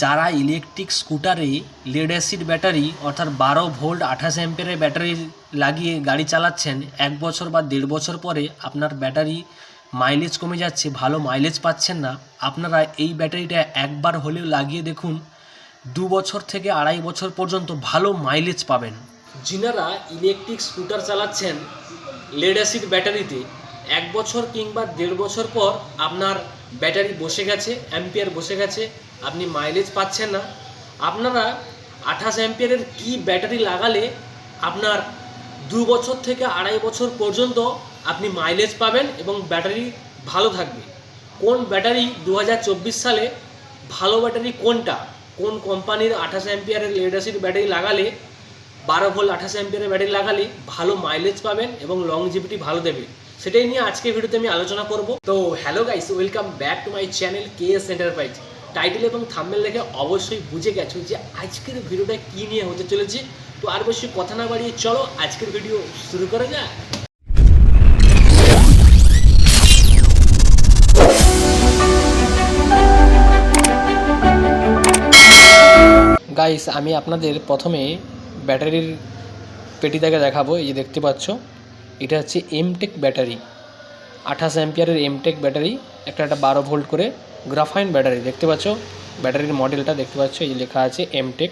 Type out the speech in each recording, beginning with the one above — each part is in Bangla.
যারা ইলেকট্রিক স্কুটারে লেড অ্যাসিড ব্যাটারি অর্থাৎ বারো ভোল্ট আঠাশ অ্যাম্পিয়ারের ব্যাটারি লাগিয়ে গাড়ি চালাচ্ছেন, এক বছর বা দেড় বছর পরে আপনার ব্যাটারি মাইলেজ কমে যাচ্ছে, ভালো মাইলেজ পাচ্ছেন না। আপনারা এই ব্যাটারিটা একবার হলেও লাগিয়ে দেখুন, দু বছর থেকে আড়াই বছর পর্যন্ত ভালো মাইলেজ পাবেন। যিনারা ইলেকট্রিক স্কুটার চালাচ্ছেন লেড অ্যাসিড ব্যাটারিতে এক বছর কিংবা দেড় বছর পর আপনার ব্যাটারি বসে গেছে অ্যাম্পিয়ার বসে গেছে, আপনি মাইলেজ পাচ্ছেন না। আপনারা আঠাশ অ্যাম্পিয়ারের কি ব্যাটারি লাগালে আপনার দু বছর থেকে আড়াই বছর পর্যন্ত আপনি মাইলেজ পাবেন এবং ব্যাটারি ভালো থাকবে? কোন ব্যাটারি দু হাজার চব্বিশ সালে ভালো ব্যাটারি কোনটা? কোন কোম্পানির আঠাশ অ্যাম্পিয়ারের লেডাসির ব্যাটারি লাগালে, বারো ভোল্ট আঠাশ অ্যাম্পিয়ারের ব্যাটারি লাগালে ভালো মাইলেজ পাবেন এবং লং লংজিভিটি ভালো দেবে? সেটাই নিয়ে আজকে ভিডিওতে আমি আলোচনা করব। তো hello guys welcome back to my channel K S enterprise title এবং থাম্বেল দেখে অবশ্যই বুঝে গেছো যে আজকের ভিডিওটা কী নিয়ে হতে চলেছে। তো আর বেশি কথা না বাড়িয়ে চলো আজকের ভিডিও শুরু করা যাক। গাইস আমি আপনাদের প্রথমে ব্যাটারির পেটিটাকে দেখাবো, এই যে দেখতে পাচ্ছ। এটা হচ্ছে এমটেক ব্যাটারি। আঠাশ অ্যাম্পিয়ারের এমটেক ব্যাটারি, একটা একটা বারো ভোল্ট করে গ্রাফাইন ব্যাটারি। দেখতে পাচ্ছ? ব্যাটারির মডেলটা দেখতে পাচ্ছ? এই লেখা আছে এমটেক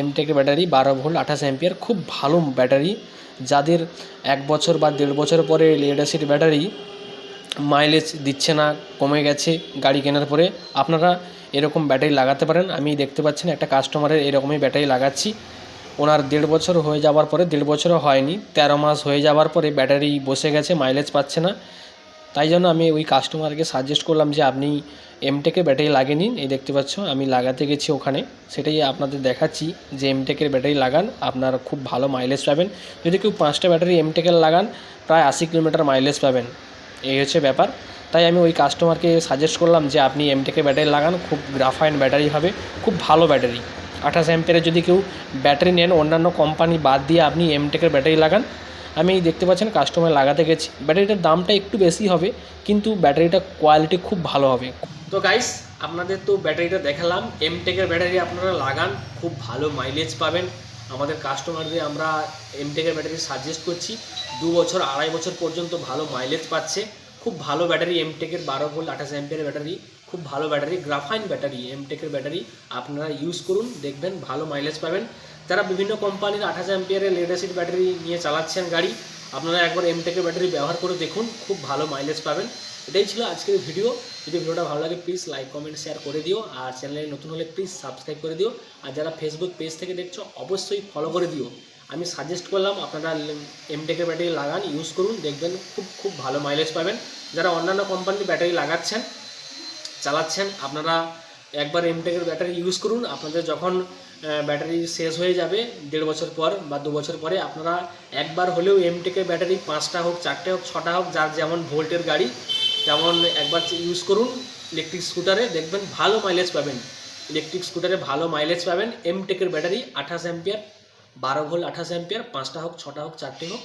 এমটেকের ব্যাটারি বারো ভোল্ট, আঠাশ অ্যাম্পিয়ার। খুব ভালো ব্যাটারি। যাদের এক বছর বা দেড় বছর পরে লেড অ্যাসিড ব্যাটারি মাইলেজ দিচ্ছে না, কমে গেছে গাড়ি কেনার পরে, আপনারা এরকম ব্যাটারি লাগাতে পারেন। আমি দেখতে পাচ্ছেন একটা কাস্টমারের এরকমই ব্যাটারি লাগাচ্ছি। ওনার দেড় বছর হয়ে যাওয়ার পরে, দেড় বছরও হয়নি, তেরো মাস হয়ে যাওয়ার পরে ব্যাটারি বসে গেছে মাইলেজ পাচ্ছে না। তাই জন্য আমি ওই কাস্টমারকে সাজেস্ট করলাম যে আপনি এমটেকের ব্যাটারি লাগিয়ে নিন। এই দেখতে পাচ্ছ, আমি লাগাতে গেছি ওখানে। সেটাই আপনাদের দেখাচ্ছি যে এমটেকের ব্যাটারি লাগান, আপনার খুব ভালো মাইলেজ পাবেন। যদি কেউ পাঁচটা ব্যাটারি এমটেকের লাগান, প্রায় আশি কিলোমিটার মাইলেজ পাবেন। এই হচ্ছে ব্যাপার। তাই আমি ওই কাস্টমারকে সাজেস্ট করলাম যে আপনি এমটেকের ব্যাটারি লাগান, খুব গ্রাফাইন ব্যাটারি হবে, খুব ভালো ব্যাটারি। আঠাশ অ্যাম্পিয়ারের যদি কেউ ব্যাটারি নেন, অন্যান্য কোম্পানি বাদ দিয়ে আপনি এমটেকের ব্যাটারি লাগান। আমি দেখতে পাচ্ছেন কাস্টমার লাগাতে গেছি। ব্যাটারিটার দামটা একটু বেশি হবে, কিন্তু ব্যাটারিটা কোয়ালিটি খুব ভালো হবে। তো গাইস আপনাদের তো ব্যাটারিটা দেখালাম। এমটেকের ব্যাটারি আপনারা লাগান, খুব ভালো মাইলেজ পাবেন। আমাদের কাস্টমারদের আমরা এমটেকের ব্যাটারি সাজেস্ট করছি। দু বছর, আড়াই বছর পর্যন্ত ভালো মাইলেজ পাচ্ছে। খুব ভালো ব্যাটারি এমটেকের বারো ভোল্ট আঠাশ অ্যাম্পিয়ারের ব্যাটারি, খুব ভালো ব্যাটারি গ্রাফাইন ব্যাটারি এমটেকের ব্যাটারি আপনারা ইউজ করুন, দেখবেন ভালো মাইলেজ পাবেন। যারা বিভিন্ন কোম্পানির আঠাশ অ্যাম্পিয়ারের লেড অ্যাসিড ব্যাটারি নিয়ে চালাচ্ছেন গাড়ি, আপনারা একবার এমটেকের ব্যাটারি ব্যবহার করে দেখুন, খুব ভালো মাইলেজ পাবেন। এটাই ছিল আজকের ভিডিও যদি ভিডিওটা ভালো লাগে প্লিজ লাইক কমেন্ট শেয়ার করে দিও। আর চ্যানেলে নতুন হলে প্লিজ সাবস্ক্রাইব করে দিও। আর যারা ফেসবুক পেজ থেকে দেখছ, অবশ্যই ফলো করে দিও। আমি সাজেস্ট করলাম আপনারা এমটেকের ব্যাটারি লাগান ইউজ করুন, দেখবেন খুব খুব ভালো মাইলেজ পাবেন। যারা অন্যান্য কোম্পানির ব্যাটারি লাগাচ্ছেন, চালাচ্ছেন, আপনারা একবার এমটেকের ব্যাটারি ইউজ করুন। আপনাদের যখন ব্যাটারি শেষ হয়ে যাবে, দেড় বছর পর বা দু বছর পরে, আপনারা একবার হলেও এমটেকের ব্যাটারি পাঁচটা হোক, চারটে হোক, ছটা হোক, যার যেমন ভোল্টের গাড়ি, তেমন একবার ইউজ করুন ইলেকট্রিক স্কুটারে দেখবেন ভালো মাইলেজ পাবেন। ইলেকট্রিক স্কুটারে ভালো মাইলেজ পাবেন। এমটেকের ব্যাটারি আঠাশ অ্যাম্পিয়ার বারো ভোল্ট, আঠাশ অ্যাম্পিয়ার, পাঁচটা হোক, ছটা হোক, চারটে হোক।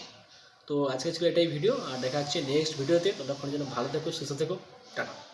তো আজকে ছিল এটাই ভিডিও আর দেখা হচ্ছে নেক্সট ভিডিওতে ততক্ষণের জন্য ভালো থেকো, সুস্থ থেকো। টাটা।